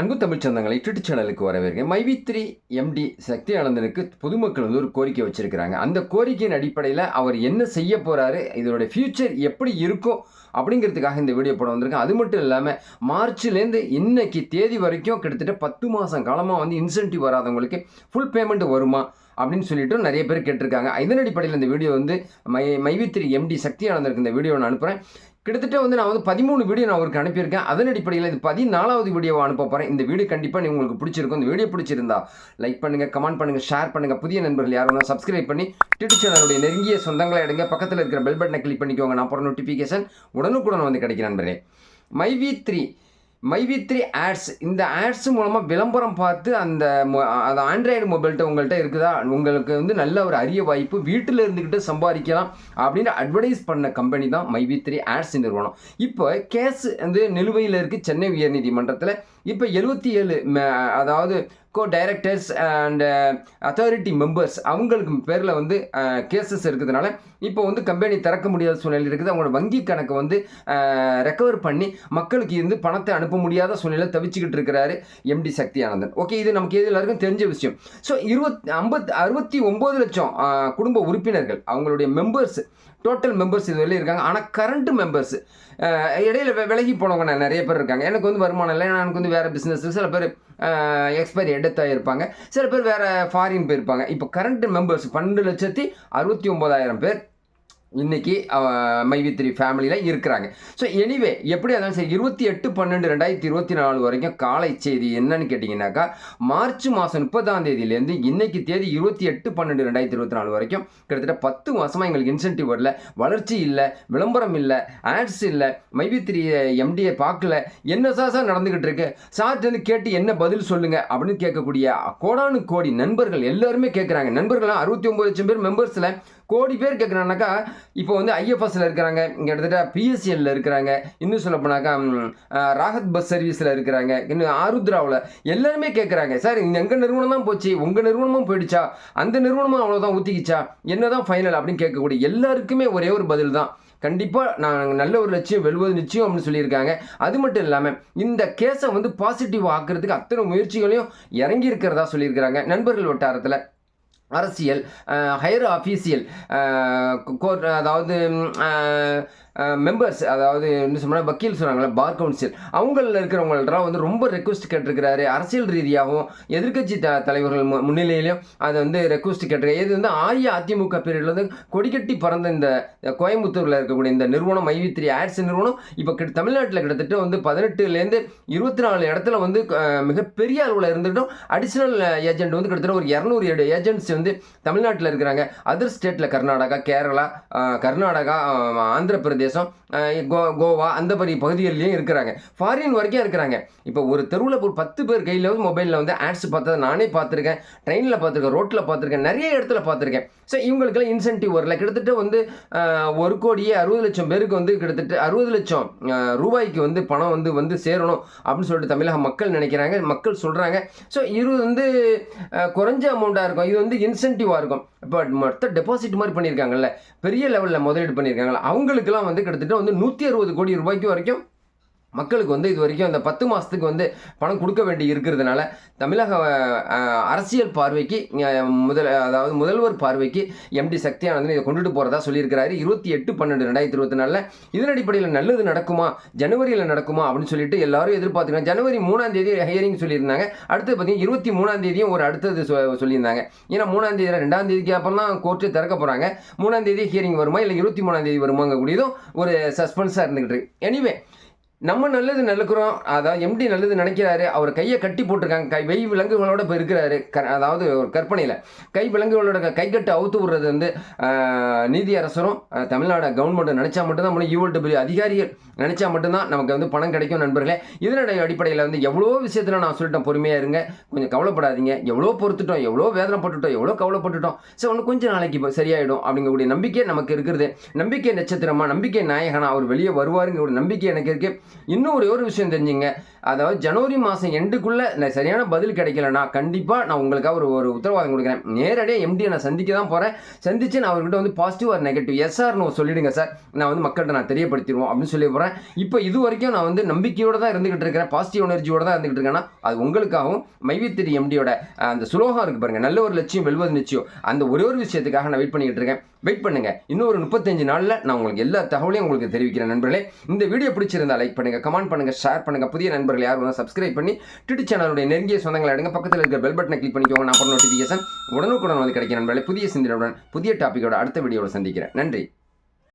அன்பு தமிழ் சொந்தங்களை ட்விட்டர் சேனலுக்கு வரவேற்கிறேன் மைவி த்ரீ எம்டி சக்தி ஆனந்தனுக்கு பொதுமக்கள் வந்து ஒரு கோரிக்கை வச்சுருக்கிறாங்க. அந்த கோரிக்கையின் அடிப்படையில் அவர் என்ன செய்ய போகிறாரு இதனுடைய ஃபியூச்சர் எப்படி இருக்கும் அப்படிங்கிறதுக்காக இந்த வீடியோ படம் வந்திருக்கேன் அது மட்டும் இல்லாமல் மார்ச்லேருந்து இன்னைக்கு தேதி வரைக்கும் கிட்டத்தட்ட பத்து மாதம் காலமாக வந்து இன்சென்டிவ் வராதவங்களுக்கு ஃபுல் பேமெண்ட் வருமா? அப்படின்னு சொல்லிட்டு நிறைய பேர் கேட்டிருக்காங்க. இதன் அடிப்படையில் இந்த வீடியோ வந்து மை மைவித்திரி எம்டி சக்தி ஆனந்தருக்கு இந்த வீடியோ நான் அனுப்புகிறேன் கிட்டத்தட்ட வந்து நான் வந்து பதிமூணு வீடியோ நான் அவருக்கு அனுப்பியிருக்கேன். அதன் அடிப்படையில் இது பதினாலாவது வீடியோவை அனுப்ப போகிறேன் இந்த வீடியோ கண்டிப்பாக உங்களுக்கு பிடிச்சிருக்கும். இந்த வீடியோ பிடிச்சிருந்தா லைக் பண்ணுங்கள் கமெண்ட் பண்ணுங்கள் ஷேர் பண்ணுங்கள் புதிய நண்பர்கள் யாரும் வேணா சப்ஸ்கிரைப் பண்ணி ட்விட்டர் சேனலுடைய நெருங்கிய சொந்தங்களை எடுங்க பக்கத்தில் இருக்கிற பெல் பட்டனை கிளிக் பண்ணிக்கோங்க. நான் போகிற நோட்டிஃபிகேஷன் உடனுக்குடன் வந்து கிடைக்கிறேன் நண்பரே MyV three MyV three ads இந்த ஆட்ஸ் மூலமாக விளம்பரம் பார்த்து அந்த மொ- ஆண்ட்ராய்டு மொபைல்கிட்ட உங்கள்கிட்ட இருக்குதா? உங்களுக்கு வந்து நல்ல ஒரு அரிய வாய்ப்பு. வீட்டில் இருந்துக்கிட்டு சம்பாதிக்கலாம் அப்படின்னு அட்வர்டைஸ் பண்ண கம்பெனி தான் மைவித்ரி ஆட்ஸ் நிறுவனம். இப்போ கேஸ் வந்து நிலுவையில் இருக்குது சென்னை உயர்நீதிமன்றத்தில். இப்போ எழுபத்தி ஏழு அதாவது co directors and authority members அவங்களுக்கு பேரில் வந்து uh, கேசஸ் இருக்கிறதுனால இப்போ வந்து கம்பெனி திறக்க முடியாத சூழ்நிலை இருக்குது. அவங்களோட வங்கி கணக்கை வந்து uh, ரெக்கவர் பண்ணி மக்களுக்கு இருந்து பணத்தை அனுப்ப முடியாத சூழ்நிலை தவிச்சுக்கிட்டு இருக்கிறாரு எம்டி சக்தி ஆனந்தன் ஓகே இது நமக்கு எது எல்லாருக்கும் தெரிஞ்ச விஷயம். ஸோ இருபத் ஐம்பத் அறுபத்தி ஒம்பது லட்சம் uh, குடும்ப உறுப்பினர்கள் அவங்களுடைய மெம்பர்ஸ் டோட்டல் மெம்பர்ஸ் இது வெளியே இருக்காங்க. ஆனால் கரண்ட் மெம்பர்ஸ் இடையில விலகி போனவங்க நான் நிறைய பேர் இருக்காங்க. எனக்கு வந்து வருமானம் இல்லை. எனக்கு வந்து வேறு பிஸ்னஸ் சில பேர் எக்ஸ்பைரி எடுத்தாக இருப்பாங்க. சில பேர் வேறு ஃபாரின் போயிருப்பாங்க. இப்போ கரண்ட் மெம்பர்ஸ் பன்னெண்டு லட்சத்தி அறுபத்தி ஒம்பதாயிரம் பேர். இன்னைக்கு மைவி த்ரீ ஃபேமிலியில் இருக்கிறாங்க. ஸோ எனிவே எப்படி இருந்தாலும் சரி இருபத்தி எட்டு பன்னெண்டு ரெண்டாயிரத்தி இருபத்தி நாலு வரைக்கும் காலை செய்தி என்னன்னு கேட்டிங்கனாக்கா மார்ச் மாதம் முப்பதாம் தேதியிலேருந்து இன்னைக்கு தேதி இருபத்தி எட்டு பன்னெண்டு ரெண்டாயிரத்தி இருபத்தி நாலு வரைக்கும் கிட்டத்தட்ட பத்து மாதமாக எங்களுக்கு இன்சென்டிவ் வரல. வளர்ச்சி இல்லை விளம்பரம் இல்லை ஆட்ஸ் இல்லை மைவி த்ரீ எம்டியை பார்க்கல என்ன சார் சார் நடந்துக்கிட்டு இருக்கு? சார்ட்டு கேட்டு என்ன பதில் சொல்லுங்கள் அப்படின்னு கேட்கக்கூடிய கோடானு கோடி நண்பர்கள் எல்லாருமே கேட்குறாங்க நண்பர்கள்லாம் அறுபத்தி ஒம்பது லட்சம் பேர் மெம்பர்ஸில் கோடி பேர் கேட்குறாங்கனாக்கா இப்போ வந்து ஐஎஃப்எஸ்ல இருக்கிறாங்க இங்கே கிட்டத்தட்ட பிஎஸ்சிஎல்ல இருக்கிறாங்க இன்னும் சொல்ல போனாக்கா ராகத் பஸ் சர்வீஸில் இருக்கிறாங்க இன்னும் ஆருத்ராவில் எல்லாருமே கேட்குறாங்க சார் இங்கே எங்கள் நிறுவனம் தான் போச்சு உங்கள் நிறுவனமும் போயிடுச்சா? அந்த நிறுவனமும் அவ்வளோதான் ஊற்றிக்கிச்சா என்ன தான் ஃபைனல் அப்படின்னு கேட்கக்கூடிய எல்லாருக்குமே ஒரே ஒரு பதில் தான். கண்டிப்பாக நான் நல்ல ஒரு லட்சியம் வெல்வது நிச்சயம் அப்படின்னு சொல்லியிருக்காங்க. அது மட்டும் இல்லாமல் இந்த கேஸை வந்து பாசிட்டிவ் ஆக்குறதுக்கு அத்தனை முயற்சிகளையும் இறங்கி இருக்கிறதா சொல்லியிருக்கிறாங்க நண்பர்கள் வட்டாரத்தில். அரசியல் ஹையர் ஆஃபீஷியல் கோர்ட் அதாவது மெம்பர்ஸ் அதாவது என்ன சொன்னால் வக்கீல் சொன்னாங்களே பார் கவுன்சில் அவங்களில் இருக்கிறவங்கள்ட்ட வந்து ரொம்ப ரெக்வஸ்ட் கேட்டிருக்கிறாரு. அரசியல் ரீதியாகவும் எதிர்க்கட்சி த தலைவர்கள் மு- முன்னிலையிலையும் அதை வந்து ரெக்வஸ்ட் கேட்டிருக்காரு. இது வந்து அஇஅதிமுக பீரியடில் வந்து கொடிக்கட்டி பறந்த இந்த கோயம்புத்தூரில் இருக்கக்கூடிய இந்த நிறுவனம் ஐவி த்ரீ ஆட்ஸ் நிறுவனம் இப்போ கிட்ட தமிழ்நாட்டில் கிட்டத்தட்ட வந்து பதினெட்டுலேருந்து இருபத்தி நாலு இடத்துல வந்து மிகப்பெரிய அளவில் இருந்துட்டும் அடிஷ்னல் ஏஜென்ட் வந்து கிட்டத்தட்ட ஒரு இரநூறு ஏஜென்ட்ஸ் வந்து தமிழ்நாட்டில் இருக்கிறாங்க. அதர் ஸ்டேட்டில் கர்நாடகா கேரளா கர்நாடகா ஆந்திர பிரதேஷ் eso கோ கோவா அந்த மாதிரி பகுதிகளிலையும் இருக்கிறாங்க. ஃபாரின் வரைக்கும் இருக்கிறாங்க. இப்போ ஒரு தெருவில் ஒரு பத்து பேர் கையில் வந்து மொபைலில் வந்து ஆட்ஸ் பார்த்ததை நானே பார்த்துருக்கேன். ட்ரெயினில் பார்த்துருக்கேன் ரோட்டில் பார்த்துருக்கேன் நிறைய இடத்துல பார்த்துருக்கேன். ஸோ இவங்களுக்குலாம் இன்சென்டிவ் வரல. கிட்டத்தட்ட வந்து ஒரு கோடியே அறுபது லட்சம் பேருக்கு வந்து கிட்டத்தட்ட அறுபது லட்சம் ரூபாய்க்கு வந்து பணம் வந்து வந்து சேரணும் அப்படின்னு சொல்லிட்டு தமிழக மக்கள் நினைக்கிறாங்க. மக்கள் சொல்கிறாங்க ஸோ இது வந்து குறைஞ்ச அமௌண்ட்டாக இருக்கும். இது வந்து இன்சென்டிவாக இருக்கும். இப்போ மொத்த டெபாசிட் மாதிரி பண்ணியிருக்காங்கல்ல. பெரிய லெவலில் முதலீடு பண்ணியிருக்காங்கல்ல. அவங்களுக்குலாம் வந்து கிட்டத்தட்ட வந்து நூற்றி அறுபது கோடி ரூபாய்க்கு வரைக்கும் மக்களுக்கு வந்து இது வரைக்கும் அந்த பத்து மாதத்துக்கு வந்து பணம் கொடுக்க வேண்டி இருக்கிறதுனால தமிழக அரசியல் பார்வைக்கு முதல் அதாவது முதல்வர் பார்வைக்கு எம்டி சக்தியானந்தன் இதை கொண்டுட்டு போகிறதா சொல்லியிருக்கிறாரு. இருபத்தி எட்டு பன்னெண்டு ரெண்டாயிரத்தி இருபத்தி நாலில் இதன் அடிப்படையில் நல்லது நடக்குமா? ஜனவரியில் நடக்குமா? அப்படின்னு சொல்லிட்டு எல்லாரும் எதிர்பார்த்துக்கலாம் ஜனவரி மூணாம் தேதி ஹியரிங் சொல்லியிருந்தாங்க. அடுத்து பார்த்தீங்கன்னா இருபத்தி மூணாம் தேதியும் ஒரு அடுத்தது சொ- சொல்லியிருந்தாங்க. ஏன்னா மூணாம் தேதி ரெண்டாம் தேதிக்கு அப்புறம் தான் கோர்ட்டு திறக்க போகிறாங்க மூணாம் தேதி ஹியரிங் வருமா? இல்லை இருபத்தி மூணாம் தேதி வருமாங்க கூடியதும் ஒரு சஸ்பென்ஸாக இருந்துக்கிட்டு இருக்கு. எனிவே நம்ம நல்லது நினைக்கிறோம் அதாவது எம்டி நல்லது நினைக்கிறாரு. அவர் கையை கட்டி போட்டிருக்காங்க. கை வெய் விலங்குகளோட இப்போ இருக்கிறாரு. க அதாவது ஒரு கற்பனையில். கை விலங்குகளோட கை கட்டு அவுத்து விடுறது வந்து நீதி அரசரும் தமிழ்நாடு கவர்மெண்ட்டும் நினச்சா மட்டும்தான் முடியும் ஈவல்ட்டு அதிகாரிகள் நினச்சா மட்டும்தான் நமக்கு வந்து பணம் கிடைக்கும் நண்பர்களே. இதனுடைய அடிப்படையில் வந்து எவ்வளோ விஷயத்தில் நான் சொல்லிட்டேன். பொறுமையாக இருங்க. கொஞ்சம் கவலைப்படாதீங்க. எவ்வளோ பொறுத்துட்டோம். எவ்வளோ வேதனைப்பட்டுட்டோம் எவ்வளோ கவலைப்பட்டுட்டோம். ஸோ ஒன்று கொஞ்சம் நாளைக்கு இப்போ சரியாயிடும் அப்படிங்கக்கூடிய நம்பிக்கை நமக்கு இருக்கிறது. நம்பிக்கை நட்சத்திரமா நம்பிக்கை நாயகனா அவர் வெளியே வருவாருங்கிற ஒரு நம்பிக்கை எனக்கு இருக்குது இன்னும் ஒரே ஒரு விஷயம் தெரிஞ்சுங்க. அதாவது ஜனவரி மாதம் எண்டுக்குள்ளே நான் சரியான பதில் கிடைக்கலனா கண்டிப்பாக நான் உங்களுக்காக ஒரு ஒரு உத்தரவாதம் கொடுக்குறேன். நேரடியாக எம்டியை நான் சந்திக்க தான் போகிறேன் சந்தித்து நான் அவர்கிட்ட வந்து பாசிட்டிவ் ஆர் நெகட்டிவ் எஸ் ஆர்னு சொல்லிடுங்க சார் நான் வந்து மக்கள்கிட்ட நான் தெரியப்படுத்திடுவோம் அப்படின்னு சொல்லி போகிறேன் இப்போ இது வரைக்கும் நான் வந்து நம்பிக்கையோடு தான் இருந்துகிட்டு இருக்கிறேன். பாசிட்டிவ் எனர்ஜியோட தான் இருந்துகிட்டு இருக்கேன்னா அது உங்களுக்காகவும் மைவித்திரி எம்டியோட அந்த சுலோகம் இருக்கு பாருங்கள் நல்ல ஒரு லட்சியம் வெல்வது நிச்சயம். அந்த ஒரே ஒரு விஷயத்துக்காக நான் வெயிட் பண்ணிக்கிட்டு இருக்கேன். வெயிட் பண்ணுங்கள் இன்னும் ஒரு முப்பத்தஞ்சு நாளில் நான் உங்களுக்கு எல்லா தகவலையும் உங்களுக்கு தெரிவிக்கிறேன் நண்பர்களே. இந்த வீடியோ பிடிச்சிருந்தா லைக் பண்ணுங்க கமெண்ட் பண்ணுங்கள் ஷேர் பண்ணுங்கள் புதிய நண்பர்கள் யாரும் வந்து சப்ஸ்கிரைப் பண்ணி டிடி சேனலுடைய நெருங்கிய சொந்தங்களை எடுங்க பக்கத்தில் இருக்கிற பெல் பட்டனை கிளிக் பண்ணிக்கோங்க. நான் அப்புறம் நோட்டிஃபிகேஷன் உடனுக்குடன் வந்து கிடைக்கும் நண்பர்களே. புதிய சிந்தனையுடன் புதிய டாப்பிக்கோட அடுத்த வீடியோவில் சந்திக்கிறேன். நன்றி.